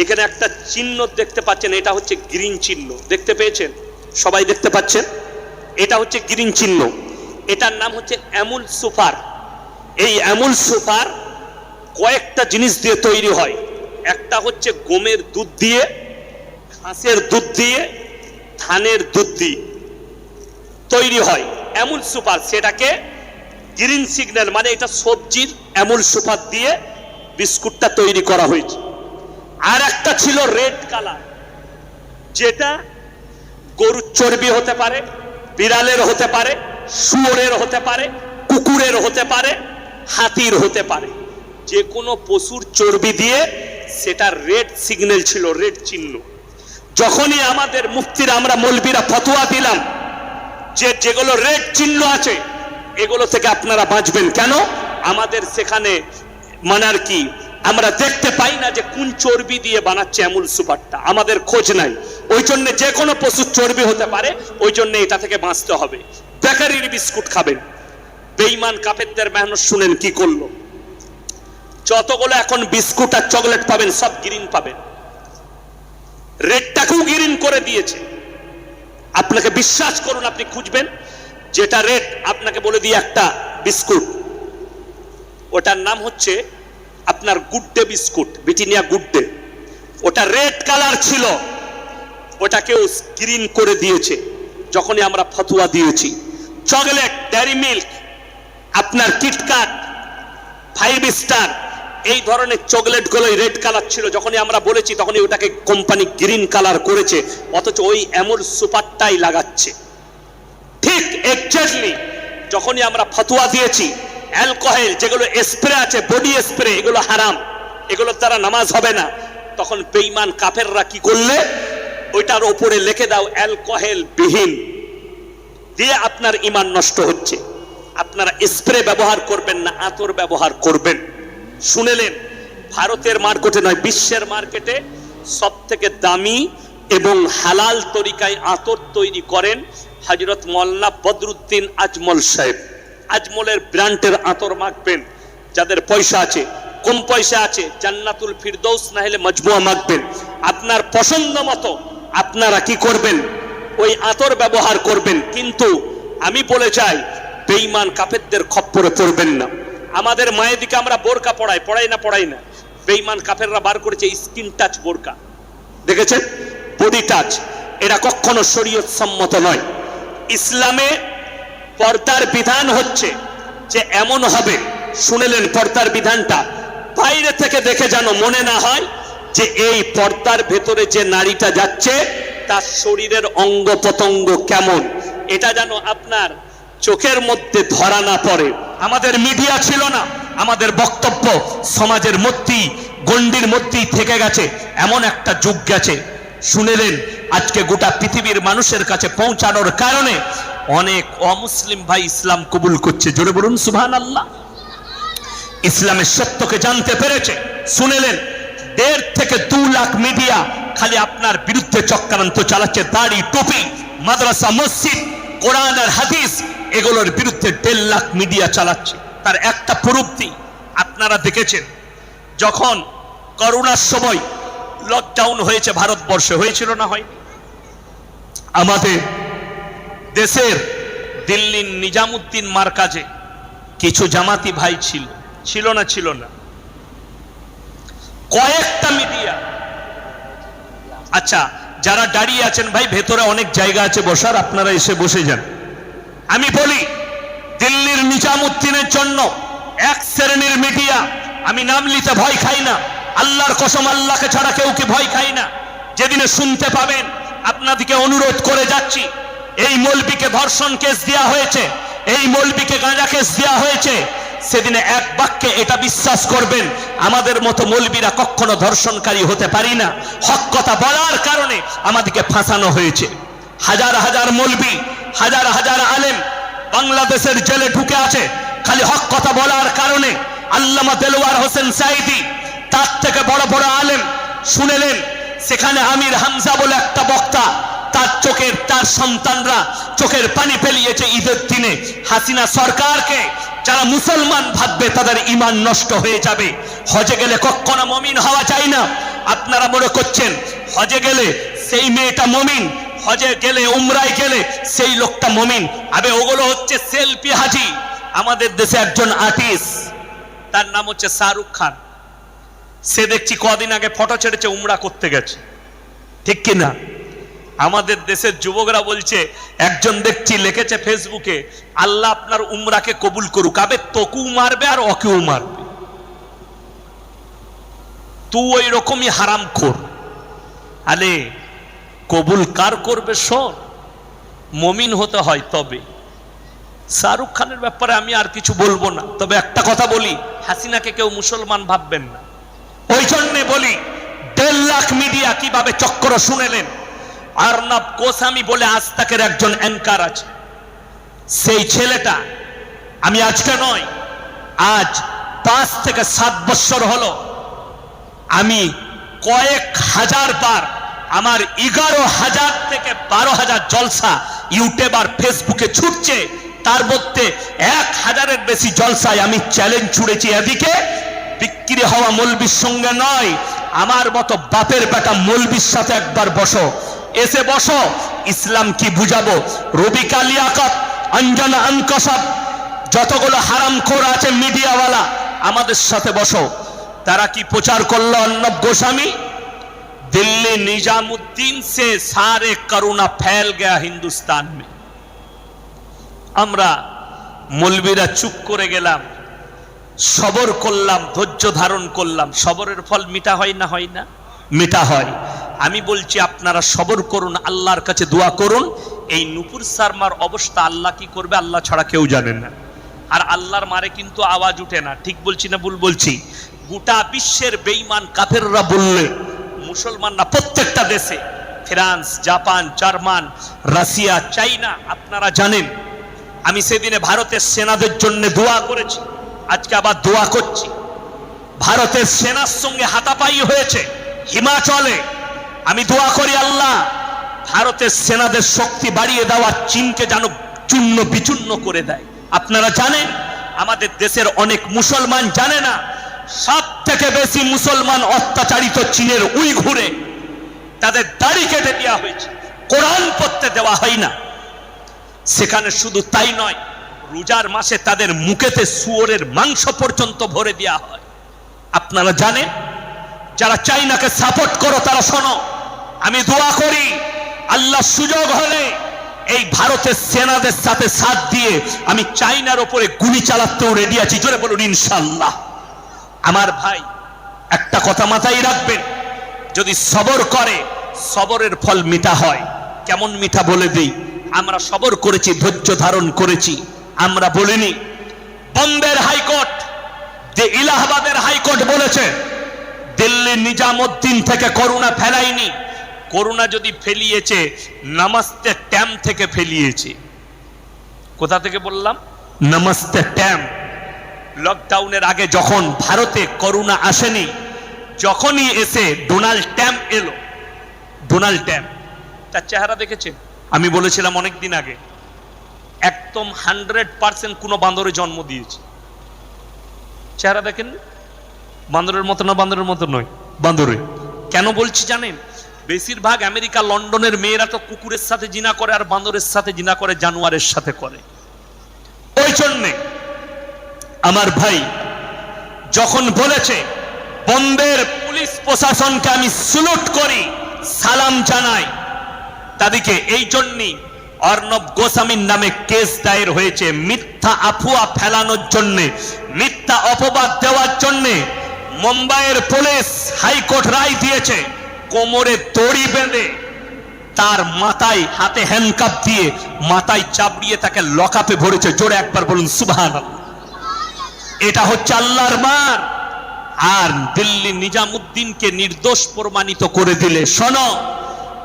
এখানে একটা চিহ্ন দেখতে পাচ্ছেন, এটা হচ্ছে গ্রিন চিহ্ন। দেখতে পেয়েছেন? সবাই দেখতে পাচ্ছেন? এটা হচ্ছে গ্রিন চিহ্ন। এটার নাম হচ্ছে অ্যামুল সুপার। এই অ্যামুল সুপার কয়েকটা জিনিস দিয়ে তৈরি হয়। একটা হচ্ছে গমের দুধ দিয়ে, হাঁসের দুধ দিয়ে, ধানের দুধ দিয়ে তৈরি হয় অ্যামুল সুপার। সেটাকে গ্রিন সিগন্যাল মানে এটা সবজির অ্যামুল সুপার দিয়ে বিস্কুটটা তৈরি করা হয়েছে। আর একটা ছিল রেড কালার যেটা গরুর চর্বি হতে পারে, বিড়ালের হতে পারে, শুয়োরের হতে পারে, কুকুরের হতে পারে, হাতির হতে পারে। যে কোনো পশুর চর্বি দিয়ে সেটা রেড সিগন্যাল ছিল রেড চিহ্ন। যখনই আমাদের মুক্তির আমরা মলবিরা ফতোয়া দিলাম যে যেগুলো রেড চিহ্ন আছে, এগুলো থেকে আপনারা বাঁচবেন। কেন? আমাদের সেখানে মানে আর কি? আমরা দেখতে পাই না যে কোন চর্বি দিয়ে বানাচ্ছে আমুল সুপারটা। আমাদের খোঁজ নাই। ওই জন্য যে কোনো পশুর চর্বি হতে পারে, ওই জন্য এটা থেকে বাঁচতে হবে। বেকারির বিস্কুট খাবেন। বেইমান কাপেরদের মেহনত শুনেন কি করল? যতগুলো এখন বিস্কুট আর চকলেট পাবেন, সব গ্রিন পাবেন। রেডটাকেও গ্রিন করে দিয়েছে। আপনাকে বিশ্বাস করুন, আপনি খুঁজবেন। যেটা রেড আপনাকে বলে দিই একটা বিস্কুট। ওটার নাম হচ্ছে আপনার গুড্ডে বিস্কুট ব্রিটানিয়া গুড্ডে ওটা রেড কালার ছিল, ওটাকেও গ্রিন করে দিয়েছে, যখনই আমরা ফতুয়া দিয়েছি। চকলেট ডেয়ারি মিল্ক আপনার কিটকাট ফাইভ স্টার এই ধরনের চকলেটগুলো রেড কালার ছিল, যখনই আমরা বলেছি তখনই ওটাকে কোম্পানি গ্রিন কালার করেছে, অথচ ওই এমন সুপারটাই লাগাচ্ছে। ঠিক এক্স্যাক্টলি যখনই আমরা ফতুয়া দিয়েছি অ্যালকোহল, যেগুলো স্প্রে আছে, বডি স্প্রে, এগুলো হারাম। এগুলোর দ্বারা নামাজ হবে না। তখন বেইমান কাফেররা কি করলে? ওইটার ওপরে লিখে দাও অ্যালকোহল বিহীন দিয়ে আপনার ইমান নষ্ট হচ্ছে। আপনারা স্প্রে ব্যবহার করবেন না, আতর ব্যবহার করবেন। শুনেলেন, ভারতের মার্কেটে নয়, বিশ্বের মার্কেটে সব থেকে দামি এবং হালাল তরিকায় আতর তৈরি করেন হজরত মোল্লা বদরুদ্দিন আজমল সাহেব। আজমলের ব্র্যান্ডের আতর মাখবেন, যাদের পয়সা আছে, কম পয়সা আছে, জান্নাতুল ফিরদৌস না হলে মজমুয়া মাখবেন। আপনার পছন্দ মতো আপনারা কি করবেন? ওই আতর ব্যবহার করবেন। কিন্তু আমি বলে যাই, বেঈমান কাফেরদের খপ্পরে পড়বেন না। আমাদের মায়ের দিকে আমরা বোরকা পড়াই পড়াই না পড়াই না। বেঈমান কাফেররা বার করেছে স্কিন টাচ বোরকা। দেখেছেন? Body touch. এটা কখনো শরীয়ত সম্মত নয়। ইসলামে পর্দার বিধান হচ্ছে যে এমন হবে, শুনেলেন পর্দার বিধানটা। বাইরে থেকে দেখে যেন মনে না হয় যে এই পর্দার ভেতরে যে নারীটা যাচ্ছে, তার শরীরের অঙ্গ প্রত্যঙ্গ কেমন। এটা যেন আপনার চোখের মধ্যে ধরা না পড়ে। আমাদের মিডিয়া ছিল না, আমাদের বক্তব্য সমাজের মধ্যেই, গণ্ডির মধ্যেই থেকে গেছে, এমন একটা যুগ গেছে। শুনেলেন, আজকে গোটা পৃথিবীর মানুষের কাছে পৌঁছানোর কারণে অনেক অমুসলিম ভাই ইসলাম কবুল করছে। জোরে বলুন সুবহান আল্লাহ ইসলামের সত্যকে জানতে পেরেছে। শুনেলেন দেড় থেকে দু লাখ মিডিয়া খালি আপনার বিরুদ্ধে চক্রান্ত চালাচ্ছে। দাড়ি, টুপি, মাদ্রাসা, মসজিদ, কোরআন আর হাদিস, এগুলোর বিরুদ্ধে দেড় লাখ মিডিয়া চালাচ্ছে। তার একটা প্রুক্তি আপনারা দেখেছেন, যখন করোনার সময় লকডাউন হয়েছে, ভারতবর্ষে হয়েছিল না হয় আমাদের দেশের দিল্লির নিজামুদ্দিন মার্কাজে কিছু জামাতি ভাই ছিল। ছিল না ছিল না। কয়েকটা মিডিয়া। আচ্ছা যারা দাঁড়িয়ে আছেন, ভাই, ভেতরে অনেক জায়গা আছে, বসার, আপনারা এসে বসে যান। আমি বলি, দিল্লির নিজামুদ্দিনের জন্য এক শ্রেণির মিডিয়া, আমি নাম নিতে ভয় খাই না। আল্লাহর কসম, আল্লাহকে ছাড়া কেউ কি ভয় খাই না? যেদিনে শুনতে পাবেন, আপনাদেরকে অনুরোধ করে যাচ্ছি। এই মলবিকে ধর্ষণ কেস দেওয়া হয়েছে, এই মলবিকে গাঁজা কেস দেওয়া হয়েছে। সেদিনে এক বাক্যে এটা বিশ্বাস করবেন, আমাদের মতো মলবিরা কখনো ধর্ষণকারী হতে পারি না। হক কথা বলার কারণে আমাদেরকে ফাঁসানো হয়েছে। হাজার হাজার মলবি, হাজার হাজার আলেম বাংলাদেশের জেলে ঢুকে আছে। খালি হক কথা বলার কারণে আল্লামা দেলোয়ার হোসেন সাইদি তার থেকে বড় বড় আলেম শুনেলেন, সেখানে আমির হামজা বলে একটা বক্তা তার চোখের, তার সন্তানরা চোখের পানি ফেলিয়েছে ঈদের দিনে। হাসিনা সরকারকে যারা মুসলমান ভাববে তাদের ইমান নষ্ট হয়ে যাবে। হজে গেলে কখনো মমিন হওয়া যায় না। আপনারা মনে করছেন, হজে গেলে সেই মেয়েটা মমিন, হজে গেলে, উমরায় গেলে সেই লোকটা মমিন। আবে, ওগুলো হচ্ছে সেলফি হাজি। আমাদের দেশে একজন আর্টিস্ট, তার নাম হচ্ছে শাহরুখ খান। সে দেখছি কদিন আগে ফটো ছেড়েছে, উমরা করতে গেছে। ঠিক কি না আমাদের দেশের যুবকরা বলছে, একজন দেখছি লিখেছে ফেসবুকে, আল্লাহ আপনার উমরাকে কবুল করুক। আবে তোকেও মারবে আর ওকেও মারবে। তুই ওই রকমই হারাম খোর আলে কবুল কার করবে শোন, মমিন হতে হয় তবে। শাহরুখ খানের ব্যাপারে আমি আর কিছু বলব না, তবে একটা কথা বলি, হাসিনাকে কেউ মুসলমান ভাববেন না। ওই জন্যে বলি, দেড় লাখ মিডিয়া কীভাবে চক্র শুনেলেন আর্নব গোস্বামী বলে আস্তাকের একজন অ্যাঙ্কার আছে। সেই ছেলেটা আমি আজকে নয় আজ পাঁচ থেকে সাত বছর হলো। আমি কয়েক হাজার বার আমার এগারো হাজার থেকে বারো হাজার জলসা ইউটিউব আর ফেসবুকে ছুটছে, তার মধ্যে এক হাজারের বেশি জলসায় আমি চ্যালেঞ্জ ছুড়েছি এদিকে। বিক্রি হওয়া মলবির সঙ্গে নয়, আমার মতো বাপের বেটা মলবির সাথে একবার বসো। এসে বসো ইসলাম কি বুঝাবো রবি কালিয়াকত অঞ্জনা আনকসব যতগুলো হারাম খোর আছে মিডিয়াওয়ালা আমাদের সাথে বসো তারা কি প্রচার করলো অর্ণব গোস্বামী दिल्ली निजामुद्दीन से सारे करुणा फैल गया हिंदुस्तान में আমরা মলবিরা চুপ করে গেলাম সবর করলাম ধৈর্য ধারণ করলাম সবরের ফল মিটা হয় না হয় না মিটা হয় আমি বলছি, আপনারা সবর করুন, আল্লাহর কাছে দোয়া করুন। এই নুপুর সারমার অবস্থা আল্লাহ কি করবে, আল্লাহ ছাড়া কেউ জানেন না। আর আল্লাহর মারে কিন্তু আওয়াজ উঠে না। ঠিক বলছি না ভুল বলছি? গোটা বিশ্বের বেইমান কাফেররা বললে, মুসলমানরা প্রত্যেকটা দেশে, France, Japan, German, Russia, China, আপনারা জানেন, আমি সেদিনে ভারতের সেনাদের জন্য দোয়া করেছি, আজকে আবার দোয়া করছি। ভারতের সেনার সঙ্গে হাতাপাই হয়েছে, হিমাচলে আমি দোয়া করি আল্লাহ, ভারতের সেনাদের শক্তি বাড়িয়ে দেওয়া চীনকে যেন চূর্ণ বিচূর্ণ করে দেয়। আপনারা জানেন, আমাদের দেশের অনেক মুসলমান জানে না সব থেকে বেশি মুসলমান অত্যাচারিত চীনের উই ঘুরে তাদের দাড়ি কেটে দেওয়া হয়েছে। কোরআন পড়তে দেওয়া হয় না। সেখানে শুধু তাই নয়, রোজার মাসে তাদের মুখেতে শুয়োরের মাংস পর্যন্ত ভরে দেওয়া হয়। আপনারা জানেন, যারা চাইনাকে সাপোর্ট করো, তারা শোনো আমি দোয়া করি আল্লাহ সুযোগ হলে এই ভারতের সেনাদের সাথে সাথ দিয়ে আমি চাইনার ওপরে গুলি চালাতেও রেডি আছি। জোরে বলুন ইনশাল্লাহ আমার ভাই, একটা কথা মাথায় রাখবেন, যদি সবর করে, সবরের ফল মিঠা হয়। কেমন মিঠা বলে দিই? আমরা সবর করেছি, ধৈর্য ধারণ করেছি। আমরা বলিনি, বম্বের হাইকোর্ট, যে ইলাহাবাদের হাইকোর্ট বলেছে দিল্লি নিজামুদ্দিন থেকে করুণা ফেলায়নি করুণা যদি ফেলিয়েছে নমস্তে ট্যাম থেকে ফেলিয়েছে। কোথা থেকে বললাম? নমস্তে ট্যাম। লকডাউনের আগে যখন ভারতে করোনা আসেনি যখনই এসে ডোনাল্ড ট্যাম্প এলো। ডোনাল্ড ট্যাম্প তার চেহারা দেখেছেন আমি বলেছিলাম অনেক দিন আগে একদম হান্ড্রেড পার্সেন্ট কোনো বান্দরে জন্ম দিয়েছে। চেহারা দেখেন বান্দরের মতো না বান্দরের মতো নয়। বান্দরে। কেন বলছি জানেন? বেশিরভাগ আমেরিকা, লন্ডনের মেয়েরা তো কুকুরের সাথে জিনা করে আর বান্দরের সাথে জিনা করে, জানুয়ারের সাথে করে। ওই জন্যে আমার ভাই যখন বলেছে, বম্বের পুলিশ প্রশাসনকে আমি সুলুট করি, সালাম জানাই। তাদেরকে এই জন্যই অর্ণব গোস্বামীর নামে কেস দায়ের হয়েছে মিথ্যা আফুয়া ফেলানোর জন্য, মিথ্যা অপবাদ দেওয়ার জন্যে। মুম্বাইয়ের পুলিশ হাইকোর্ট রায় দিয়েছে কোমরে দড়ি বেঁধে তার মাথায় হাতে হ্যান্ডকাপ দিয়ে মাথায় চাপড়িয়ে তাকে লকাপে ভরেছে। জোরে একবার বলুন সুবহান এটা হচ্ছে আল্লাহর মার আর দিল্লি নিজামুদ্দিনকে নির্দোষ প্রমাণিত করে দিলে, শোনো,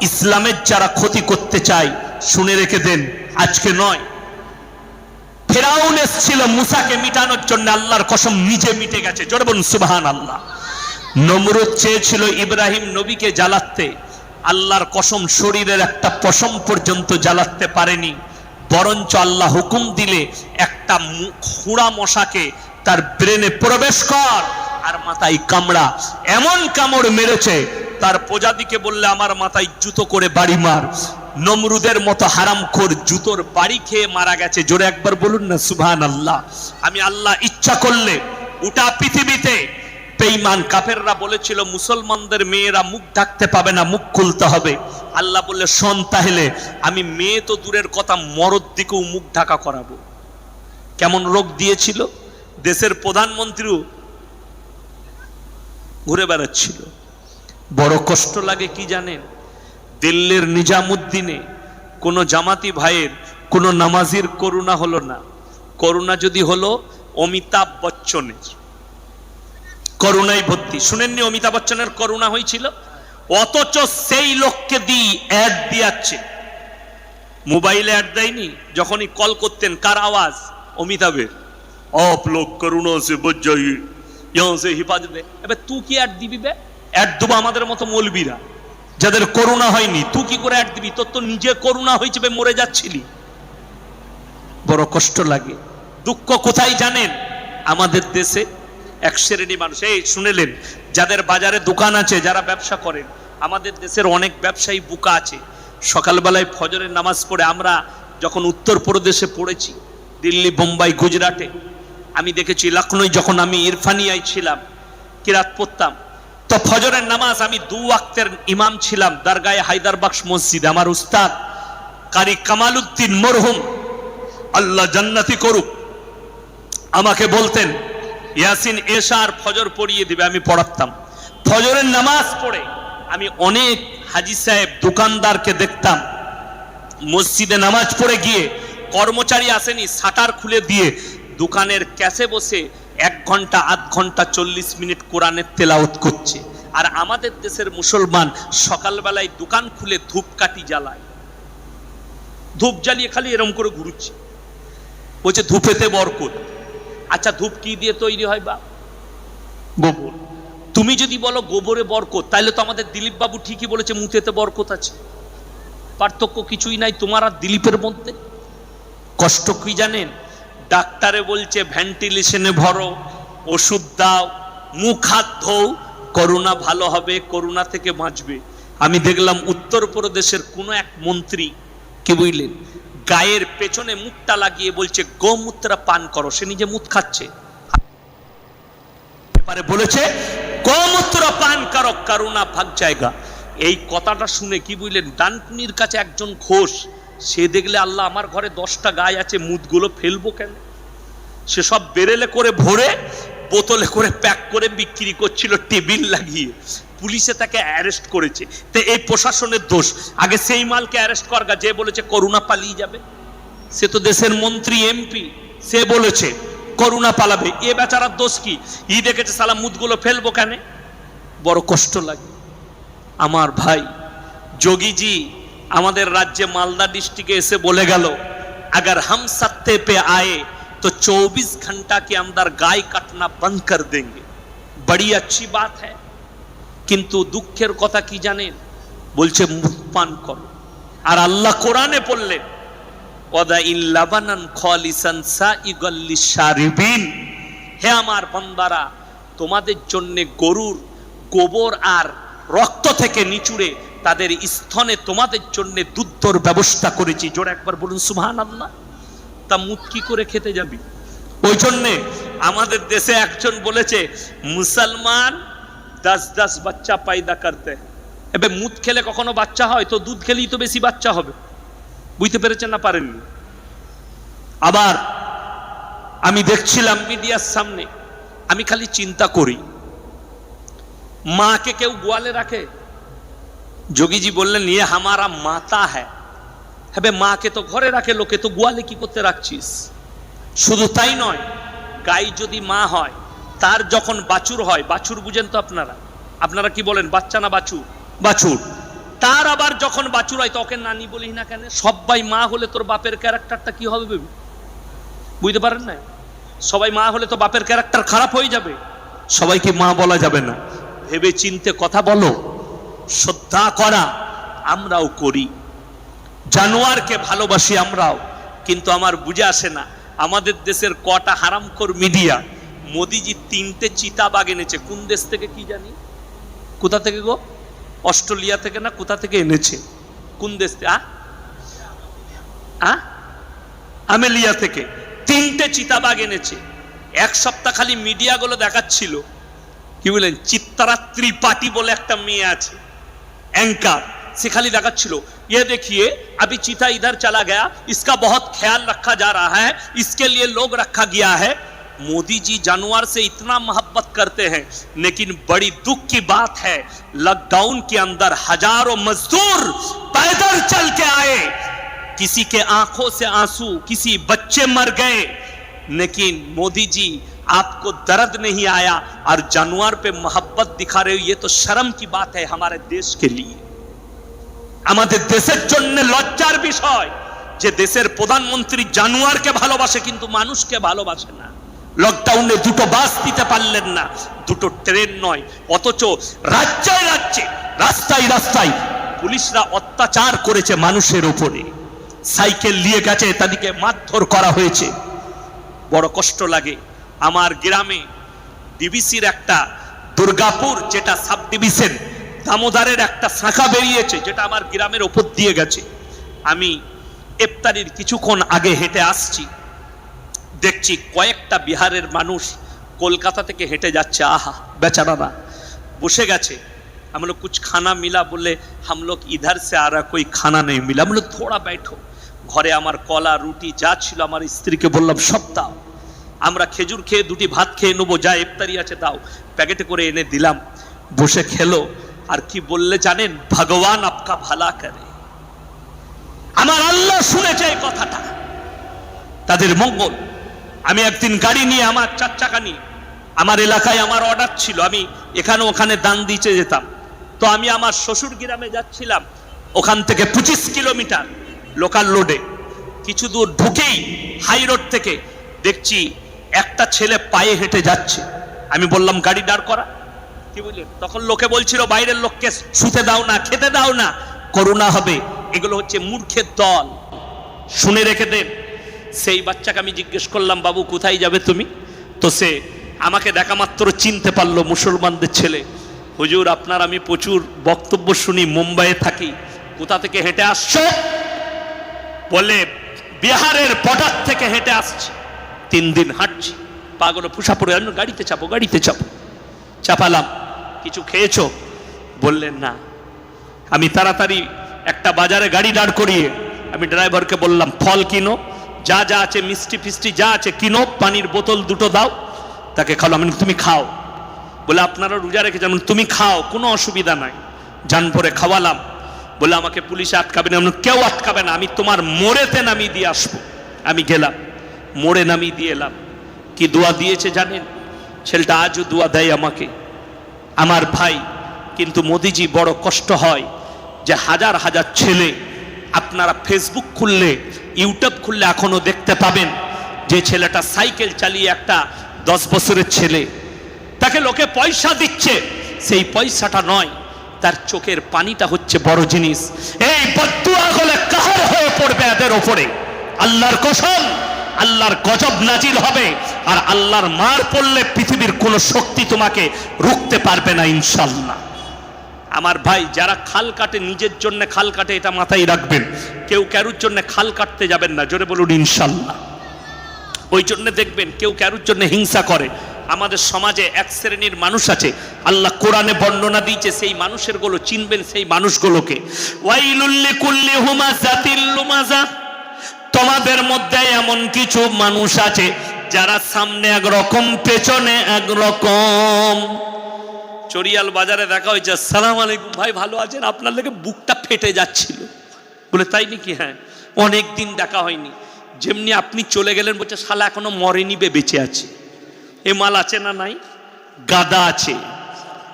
ইসলামের যারা ক্ষতি করতে চায়, শুনে রেখে দেন, আজকে নয়। ফেরাউন এসছিল মুসাকে মিটানোর জন্য, আল্লাহর কসম নিজে মিটে গেছে। জোরে বলুন সুবহান আল্লাহ নমরুদ চেয়েছিল ইব্রাহিম নবীকে জ্বালাতে। আল্লাহর কসম শরীরের একটা পশম পর্যন্ত জ্বালাতে পারেনি। বরঞ্চ আল্লাহ হুকুম দিলে একটা খুঁড়া মশাকে তার ব্রেনে প্রবেশ কর, আর মাথায় কামড়া। এমন কামড় মেরেছে, তার প্রজাদিকে বললে, আমার মাথায় জুতো করে বাড়ি মার। নমরুদের মতো হারাম হারামখোর জুতোর বাড়ি খেয়ে মারা গেছে। জোরে একবার বলুন না সুবহান আল্লাহ আমি আল্লাহ ইচ্ছা করলে উটা পৃথিবীতে বেঈমান, কাফেররা বলেছিল, মুসলমানদের মেয়েরা মুখ ঢাকতে পাবে না, মুখ খুলতে হবে। আল্লাহ বললে, শোন তাহলে, আমি মেয়ে তো দূরের কথা, মরদ দিকেও মুখ ঢাকা করাবো। কেমন রোগ দিয়েছিল? দেশের প্রধানমন্ত্রীও ঘুরে বেড়াচ্ছিল। বড় কষ্ট লাগে কি জানেন? দিল্লির নিজামুদ্দিনে কোনো জামাতি ভাইয়ের, কোনো নামাজির করুণা হলো না। করুণা যদি হলো, অমিতাভ বচ্চনের। করুণায় ভর্তি। শুনেননি অমিতাভ বচ্চনের করুণা হয়েছিল? অথচ সেই লোককে দিই অ্যাড দিয়াচ্ছে। মোবাইলে অ্যাড দেয়নি, যখনই কল করতেন, কার আওয়াজ? অমিতাভের। অপ লোক করুণা সে বজ্জাই ইয়া সে হিফাজত। এবার তুই কি অ্যাড দিবি বে? অ্যাড দেবো আমাদের মতো মলবিরা। যাদের করুণা হয়নি তুই কি করে অ্যাড দিবি? তোর তো নিজে করুণা হয়েছে বে, মরে যাচ্ছিলি। বড় কষ্ট লাগে। দুঃখ কোথায় জানেন? আমাদের দেশে এক শ্রেণি মানুষ। এই শুনেলেন, যাদের বাজারে দোকান আছে, যারা ব্যবসা করেন, আমাদের দেশের অনেক ব্যবসায়ী বুকা আছে। সকালবেলায় ফজরের নামাজ পড়ে আমরা যখন উত্তরপ্রদেশে পড়েছি, দিল্লি, বোম্বাই, গুজরাটে, আমি দেখেছি লখনৌ যখন আমি ইরফানিয়ায় ছিলাম, কিরাত পড়তাম, তো ফজরের নামাজ আমি দু ওয়াক্তের ইমাম ছিলাম, দরগায় হায়দারবাক্স মসজিদ। আমার উস্তাদ কারি কামাল উদ্দিন মরহুম, আল্লাহ জান্নাতি করুক, আমাকে বলতেন ইয়াসিন এশার ফজর পড়িয়ে দিবে, আমি পড়াতাম। ফজরের নামাজ পড়ে আমি অনেক হাজি সাহেব দোকানদারকে দেখতাম। মসজিদে নামাজ পড়ে গিয়ে কর্মচারী আসেনি, শাটার খুলে দিয়ে দোকানের ক্যাশে বসে এক ঘণ্টা, আধ ঘণ্টা, চল্লিশ মিনিট কোরআনের তেলাওত করছে। আর আমাদের দেশের মুসলমান সকালবেলায় দোকান খুলে ধূপকাঠি জ্বালায়। ধূপ জ্বালিয়ে খালি এরম করে ঘুরুচ্ছে বলছে, ধূপেতে বরকত। আচ্ছা ধূপ কি দিয়ে তৈরি হয় বা গোবর। তুমি যদি বলো গোবরে বরকত তাহলে তো আমাদের দিলীপ বাবু ঠিকই বলেছে মুতেতে বরকত আছে। পার্থক্য কিছুই নাই তোমার আর দিলীপের মধ্যে। কষ্ট কি জানেন? ডাক্তারে বলছে ভেন্টিলেশনে ভরো ওষুধ দাও মুখ হাত ধোও করোনা ভালো হবে করোনা থেকে বাঁচবে। আমি দেখলাম উত্তরপ্রদেশের কোনো এক মন্ত্রী কি বুঝলেন? গায়ের পেছনে মুখটা লাগিয়ে বলছে গোমূত্রা পান করো। সে নিজে মুখ খাচ্ছে। এবারে বলেছে গোমূত্র পান করো করোনা ভাগ জায়গা। এই কথাটা শুনে কি বুঝলেন? ডানকুনির কাছে একজন ঘোষ, সে দেখলে, আল্লাহ, আমার ঘরে দশটা গায়ে আছে মুদগুলো ফেলব কেন? সে সব বেরেলে করে ভরে, বোতলে করে প্যাক করে বিক্রি করছিল, টেবিল লাগিয়ে। পুলিশে তাকে অ্যারেস্ট করেছে তো এই প্রশাসনের দোষ আগে সেই মালকে অ্যারেস্ট করগা যে বলেছে করোনা পালিয়ে যাবে সে তো দেশের মন্ত্রী এমপি সে বলেছে করোনা পালাবে এ বেচারার দোষ কি ই দেখেছে সালা মুদগুলো ফেলবো কেন বড় কষ্ট লাগে আমার ভাই যোগীজি আমাদের রাজ্যে মালদা ডিস্ট্রিক্টে এসে বলে গেল अगर हम सत्ते पे आए तो 24 घंटा के अंदर गाय काटना बंद कर देंगे बड़ी अच्छी बात है কিন্তু দুঃখের কথা কি জানেন? বলছে, মুখ পান করো। আর আল্লাহ কোরআনে পড়লেন ওদা ইন লাবানান খালিসান সাইগাল লিশারিবিন। হে আমার বান্দারা, তোমাদের জন্য গরুর গোবর আর রক্ত থেকে নিচুড়ে তাদের স্থনে তোমাদের জন্য দুধর ব্যবস্থা করেছি। জোরে একবার বলুন সুবহান আল্লাহ তা মুখ কি করে খেতে যাবি? ওই জন্যে আমাদের দেশে একজন বলেছে, মুসলমান দশ দশ বাচ্চা পায়দা করতে। এবার মুদ খেলে কখনো বাচ্চা হয় তো দুধ খেলেই তো বেশি বাচ্চা হবে। বুঝতে পেরেছেন না পারেননি? আবার আমি দেখছিলাম মিডিয়ার সামনে, আমি খালি চিন্তা করি। মাকে কেউ গোয়ালে রাখে? যোগীজি বললেন ইয়ে হামারা মাতা হ্যাঁ হ্যাঁ মাকে তো ঘরে রাখে, লোকে তো গোয়ালে কি করতে রাখছিস? শুধু তাই নয়, গাই যদি মা হয় তার যখন বাছুর হয় বাছুর বুঝেন তো আপনারা? আপনারা কি বলেন বাচ্চা না বাছুর? বাছুর। তার আবার যখন বাছুর হয় তোকে নানি বলি না কেন? সবাই মা হলে তোর বাপের ক্যারেক্টারটা কি হবে বেবি? বুঝতে পারেন না সবাই মা হলে তো বাপের ক্যারেক্টার খারাপ হয়ে যাবে। সবাইকে মা বলা যাবে না। ভেবে চিনতে কথা বলো। শ্রদ্ধা করা আমরাও করি। জানোয়ারকে ভালোবাসি আমরাও। কিন্তু আমার বুঝে আসে না। আমাদের দেশের কটা হারামখোর মিডিয়া মোদিজি তিনটে চিতা বাঘ এনেছে। কোন দেশ থেকে কি জানি? কোথা থেকে গো? অস্ট্রেলিয়া থেকে না কোথা থেকে এনেছে? কোন দেশ থেকে? আমেলিয়া থেকে। তিনটে চিতাবাগ এনেছে। এক সপ্তাহ খালি মিডিয়াগুলো দেখাচ্ছিল। কি বললেন? চিত্তারা ত্রিপাঠি বলে একটা মেয়ে আছে। অ্যাঙ্কার। সে খালি দেখাচ্ছিল। ये देखिए अभी चीता इधर चला गया इसका बहुत ख्याल रखा जा रहा है इसके लिए लोग रखा गया है मोदी जी जानवर से इतना मोहब्बत करते हैं लेकिन बड़ी दुख की बात है लॉकडाउन के अंदर हजारों मजदूर पैदल चल के आए किसी के आंखों से आंसू किसी बच्चे मर गए लेकिन मोदी जी आपको दर्द नहीं आया और जानवर पे मोहब्बत दिखा रहे हो ये तो शर्म की बात है हमारे देश के लिए আমাদের দেশের জন্য লজ্জার বিষয় যে দেশের প্রধানমন্ত্রী জানুয়ারকে ভালোবাসে কিন্তু মানুষকে ভালোবাসে না লকডাউনে দুটো বাস দিতে পারলেন না। দুটো ট্রেন নয়, অথচ রাজ্যে রাজ্যে, রাস্তায় রাস্তায় পুলিশরা অত্যাচার করেছে মানুষের উপরে সাইকেল নিয়ে গেছে, তাদেরকে মারধর করা হয়েছে। বড় কষ্ট লাগে। আমার গ্রামে ডিবিসির একটা দুর্গাপুর, যেটা সাব ডিভিশন দামোদারের একটা শাখা বেরিয়েছে, যেটা আমার গ্রামের ওপর দিয়ে গেছে। আমি ইফতারির কিছুক্ষণ আগে হেঁটে আসছি। দেখছি কয়েকটা বিহারের মানুষ কলকাতা থেকে হেঁটে যাচ্ছে আহা বেচারারা বসে গেছে हम लोग कुछ खाना मिला बोले हम लोग इधर से आ रहा कोई खाना नहीं मिला हम लोग थोड़ा बैठो ঘরে আমার কলা রুটি যা ছিল আমার স্ত্রীকে বললাম সব দাও আমরা খেজুর খেয়ে দুটি ভাত খেয়ে নেবো যা ইফতারি আছে দাও প্যাকেটে করে এনে দিলাম বসে খেলো আর কি বললে জানেন ভগবান আপকা ভালা করে আমার আল্লাহ শুনেছে এই কথাটা তাদের মঙ্গল আমি একদিন গাড়ি নিয়ে আমার চার চাকা নিয়ে আমার এলাকায় আমার অর্ডার ছিল, আমি এখানে ওখানে দান দিতে যেতাম। তো আমি আমার শ্বশুর গ্রামে যাচ্ছিলাম, ওখান থেকে পঁচিশ কিলোমিটার লোকাল রোডে কিছু দূর ঢুকেই হাই রোড থেকে দেখছি একটা ছেলে পায়ে হেঁটে যাচ্ছে। আমি বললাম, গাড়ি দাঁড় করা। কি বুঝলেন? তখন লোকে বলছিল, বাইরের লোককে শুতে দাও না, খেতে দাও না করোনা হবে। এগুলো হচ্ছে মূর্খের দল। শুনে রেখে দেন। সেই বাচ্চাকে আমি জিজ্ঞেস করলাম, বাবু, কোথায় যাবে তুমি? তো সে আমাকে দেখা মাত্র চিনতে পারল মুসলমানদের ছেলে। হুজুর, আপনার আমি প্রচুর বক্তব্য শুনি, মুম্বাইয়ে থাকি। কোথা থেকে হেঁটে আসছো? বলে, বিহারের বর্ডার থেকে হেঁটে আসছি। তিন দিন হাঁটছি। পাগল পুষা পড়ে আমি গাড়িতে চাপো গাড়িতে চাপো। চাপালাম। কিছু খেয়েছো? বললেন না। আমি তাড়াতাড়ি একটা বাজারে গাড়ি দাঁড় করিয়ে আমি ড্রাইভারকে বললাম, ফল কিনো। যা যা আছে, মিষ্টি ফিষ্টি যা আছে কিনো পানির বোতল দুটো দাও, তাকে খাওয়ালো। আমি তুমি খাও। বলে, আপনারা রোজা রেখে যেমন তুমি খাও, কোনো অসুবিধা নাই। যান ভরে খাওয়ালাম। বলে, আমাকে পুলিশে আটকাবে না। কেউ আটকাবে না, আমি তোমার মোড়েতে নামিয়ে দিয়ে আসব। আমি গেলাম, মোড়ে নামিয়ে দিয়ে এলাম। কি দোয়া দিয়েছে জানেন? ছেলেটা আজও দোয়া দেয় আমাকে। আমার ভাই, কিন্তু মোদিজি বড় কষ্ট হয় যে হাজার হাজার ছেলে আপনারা ফেসবুক খুললে ইউটিউব খুললে এখনও দেখতে পাবেন যে ছেলেটা সাইকেল চালিয়ে একটা দশ বছরের ছেলে। তাকে লোকে পয়সা দিচ্ছে। সেই পয়সাটা নয়, তার চোখের পানিটা হচ্ছে বড় জিনিস। এই বদুয়া হলে কাহার হয়ে পড়বে এদের ওপরে? আল্লাহর কসম, আল্লাহর গজব নাজিল হবে। আর আল্লাহর মার পড়লে পৃথিবীর কোনো শক্তি তোমাকে রুখতে পারবে না ইনশাল্লাহ। আমার ভাই, যারা খাল কাটে, নিজের জন্য খাল কাটে, এটা মাথায় রাখবেন। কেউ কারুর জন্য খাল কাটতে যাবেন না, জোরে বলুন, ইনশাল্লাহ। ওই জন্য দেখবেন, কেউ কারুর জন্য হিংসা করে। আমাদের সমাজে এক শ্রেণির মানুষ আছে, আল্লাহ কোরআনে বর্ণনা দিয়েছে, সেই মানুষেরগুলো চিনবেন, সেই মানুষগুলোকে। তোমাদের মধ্যে এমন কিছু মানুষ আছে, যারা সামনে একরকম পেছনে একরকম চরিয়াল বাজারে দেখা হয়েছে সালাম আলাইকুম ভাই, ভালো আছেন? আপনার লেগে বুকটা ফেটে যাচ্ছিল। বলে, তাই নাকি? হ্যাঁ অনেক দিন দেখা হয়নি। যেমনি আপনি চলে গেলেন, বলছে, শালা এখনও মরেনি বে, বেঁচে আছে। এ মাল আছে না নাই? গাদা আছে।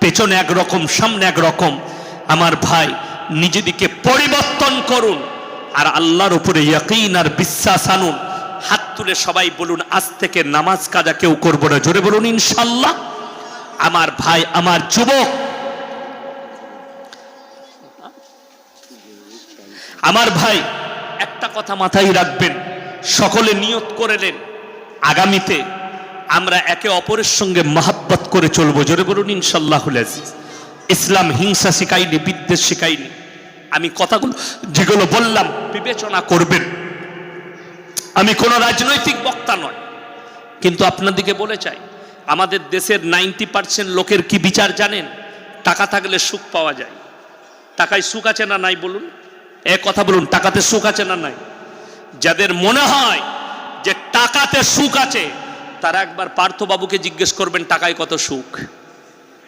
পেছনে একরকম, সামনে একরকম। আমার ভাই, নিজেদিকে পরিবর্তন করুন। আর আল্লাহর উপরে ইয়াকিন আর বিশ্বাস আনুন। হাত তুলে সবাই বলুন, আজ থেকে নামাজ কাজা কেউ করব না। জোরে বলুন, ইনশাল্লাহ। আমার ভাই, আমার যুবক। আমার ভাই, একটা কথা মাথায় রাখবেন, সকলে নিয়ত করেলেন আগামীতে আমরা একে অপরের সঙ্গে মহাব্বত করে চলবো। জোরে বলুন ইনশাল্লাহুল আজিজ। ইসলাম হিংসা শেখায়নি বিদ্বেষ শেখায়নি আমি কথাগুলো, যেগুলো বললাম, বিবেচনা করবেন। আমি কোনো রাজনৈতিক বক্তা নয়, কিন্তু আপনাদিকে বলে চাই আমাদের দেশের নাইনটি পার্সেন্ট লোকের কি বিচার জানেন? টাকা থাকলে সুখ পাওয়া যায়। টাকায় সুখ আছে না নাই বলুন? এ কথা বলুন, টাকাতে সুখ আছে না নাই? যাদের মনে হয় যে টাকাতে সুখ আছে, তারা একবার পার্থবাবুকে জিজ্ঞেস করবেন, টাকায় কত সুখ?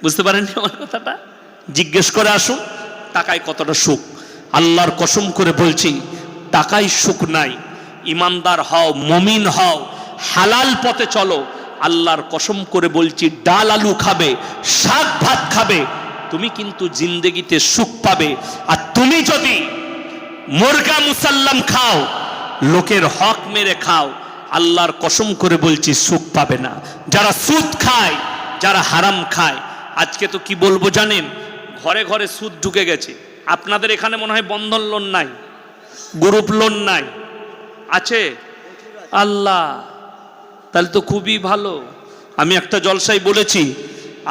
বুঝতে পারেননি আমার কথাটা? জিজ্ঞেস করে আসুন, টাকায় কতটা সুখ? আল্লাহর কসম করে বলছি, টাকায় সুখ নাই। ইমানদার হও, মমিন হও, হালাল পথে চলো আল্লাহর কসম করে বলছি, ডাল আলু খাবে, শাক ভাত খাবে, তুমি কিন্তু জিন্দেগিতে সুখ পাবে। আর তুমি যদি মুরগা মুসাল্লাম খাও, লোকের হক মেরে খাও, আল্লাহর কসম করে বলছি সুখ পাবে না। যারা সুদ খায়, যারা হারাম খায়, আজকে তো কি বলব জানেন? ঘরে ঘরে সুদ ঢুকে গেছে। আপনাদের এখানে মনে হয় বন্ধন লোন নাই, গ্রুপ লোন নাই, আছে? আল্লাহ তাহলে তো খুবই ভালো। আমি একটা জলসাই বলেছি,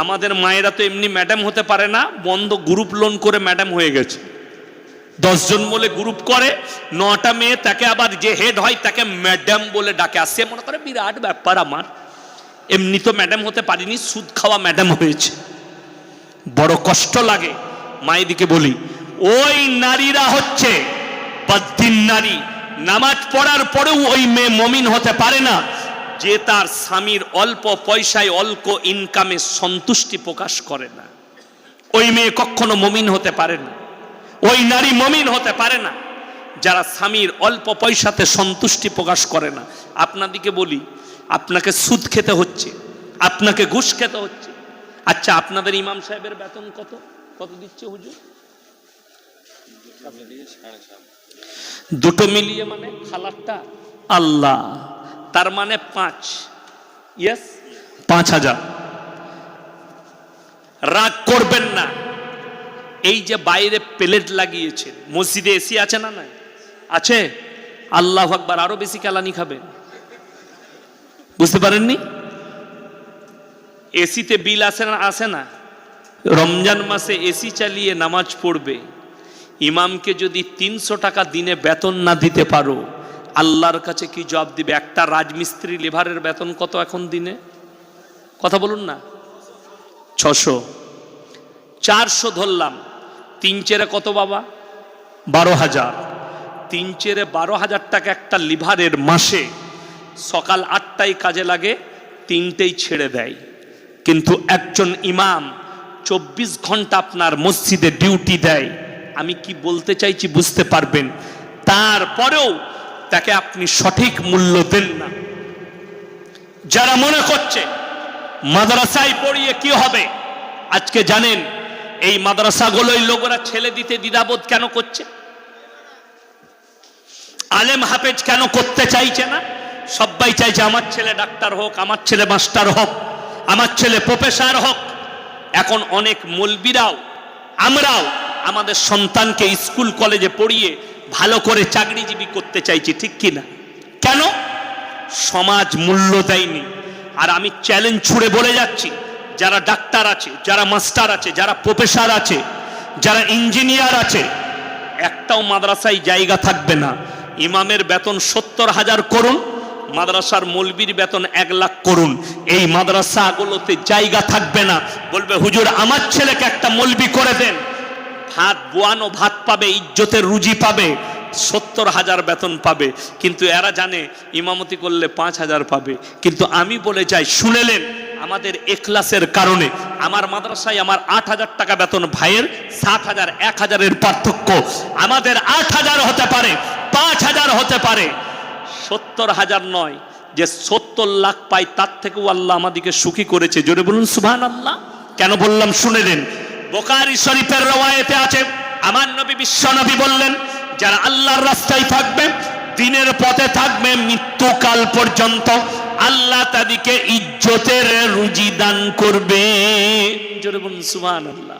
আমাদের মায়েরা তো এমনি ম্যাডাম হতে পারে না, বন্ধ গ্রুপ লোন করে ম্যাডাম হয়ে গেছে। দশজন বলে গ্রুপ করে, নটা মেয়ে তাকে আবার যে হেড হয় তাকে ম্যাডাম বলে ডাকে। আসছে মনে করে, বিরাট ব্যাপার আমার। এমনি তো ম্যাডাম হতে পারিনি, সুদ খাওয়া ম্যাডাম হয়েছে। বড় কষ্ট লাগে। মায়েদিকে বলি, ওই নারীরা হচ্ছে বদ্দিন নারী। নামাজ পড়ার পরেও ওই মেয়ে মমিন হতে পারে না। যে তার স্বামীর অল্প পয়সায় অল্প ইনকামে সন্তুষ্টি প্রকাশ করে না। ওই মেয়ে কখনো মমিন হতে পারে না। ওই নারী মমিন হতে পারে না। যারা স্বামীর অল্প পয়সাতে সন্তুষ্টি প্রকাশ করে না। আপনাদিকে বলি, আপনাকে সুদ খেতে হচ্ছে, আপনাকে ঘুষ খেতে হচ্ছে। আচ্ছা আপনাদের ইমাম সাহেবের বেতন কত? কত দিচ্ছে হুজুর? দুটো মিলিয়ে মানে খালারটা আল্লাহ। তার মানে পাঁচ। ইয়েস পাঁচ হাজার। রাগ করবেন না। এই যে বাইরে প্লেট লাগিয়েছে মসজিদে এসি আছে না নাই? আছে? আল্লাহ আকবার আরও বেশি কালানি খাবেন। বুঝতে পারেননি? এসিতে বিল আসে না আসে না? রমজান মাসে এসি চালিয়ে নামাজ পড়বে। ইমামকে যদি তিনশো টাকা দিনে বেতন না দিতে পারো আল্লাহর কাছে কি জবাব দিবে? একটা রাজমিস্ত্রি লেভারের বেতন কত এখন দিনে? কথা বলুন না। ছশো। চারশো ধরলাম। তিন চেরে কত বাবা? বারো হাজার। তিন চেরে বারো হাজার টাকা একটা লিভারের মাসে সকাল আটটায় কাজে লাগে, তিনটেই ছেড়ে দেয়। কিন্তু একজন ইমাম চব্বিশ ঘণ্টা আপনার মসজিদে ডিউটি দেয়। আমি কি বলতে চাইছি বুঝতে পারবেন? তারপরেও তাকে আপনি সঠিক মূল্য দেন না। যারা মনে করছে, মাদ্রাসায় পড়িয়ে কি হবে? আজকে জানেন, এই মাদ্রাসাগুলোই লোকেরা ছেলে দিতে দ্বিধাবোধ কেন করছে? আলেম হাফেজ কেন করতে চাইছে না? সবাই চাইছে আমার ছেলে ডাক্তার হোক, আমার ছেলে মাস্টার হোক, আমার ছেলে প্রফেসর হোক। এখন অনেক মলবিরাও, আমরাও আমাদের সন্তানকে স্কুল কলেজে পড়িয়ে ভালো করে চাকরিজীবী করতে চাইছি, ঠিক কি না কেন? সমাজ মূল্য দেয়নি। আর আমি চ্যালেঞ্জ ছুড়ে বলে যাচ্ছি, যারা ডাক্তার আছে, যারা মাস্টার আছে, যারা প্রফেসর আছে, যারা ইঞ্জিনিয়ার আছে, একটাও মাদ্রাসায় জায়গা থাকবে না। ইমামের বেতন সত্তর হাজার করুন, মাদ্রাসার মলবির বেতন এক লাখ করুন। এই মাদ্রাসাগুলোতে জায়গা থাকবে না। বলবে, হুজুর, আমার ছেলেকে একটা মলবি করে দেন। ভাত বোয়ানো ভাত পাবে, ইজ্জতের রুজি পাবে, সত্তর হাজার বেতন পাবে। কিন্তু এরা জানে ইমামতি করলে পাঁচ হাজার পাবে। কিন্তু আমি বলে যাই শুনেলেন আমাদের এখলাসের কারণে। আমার মাদ্রাসায় আমার আট হাজার টাকা বেতন, ভাইয়ের সাত হাজার, এক হাজারের পার্থক্য। আমাদের আট হাজার হতে পারে, পাঁচ হাজার হতে পারে। সত্তর হাজার নয়, যে সত্তর লাখ পাই তার থেকেও আল্লাহ আমাদেরকে সুখী করেছে। জোরে বলুন সুবহান আল্লাহ কেন বললাম, শুনে নেন। বোকারি শরীফের রওয়ায়েতে আছে। আমার নবী বিশ্ব নবী বললেন, যারা আল্লাহর রাস্তায় থাকবে, দিনের পথে থাকবে, মৃত্যুকাল পর্যন্ত আল্লাহ তাদেরকে ইজ্জতের রুজি দান করবে। জোরে বলুন সুবহান আল্লাহ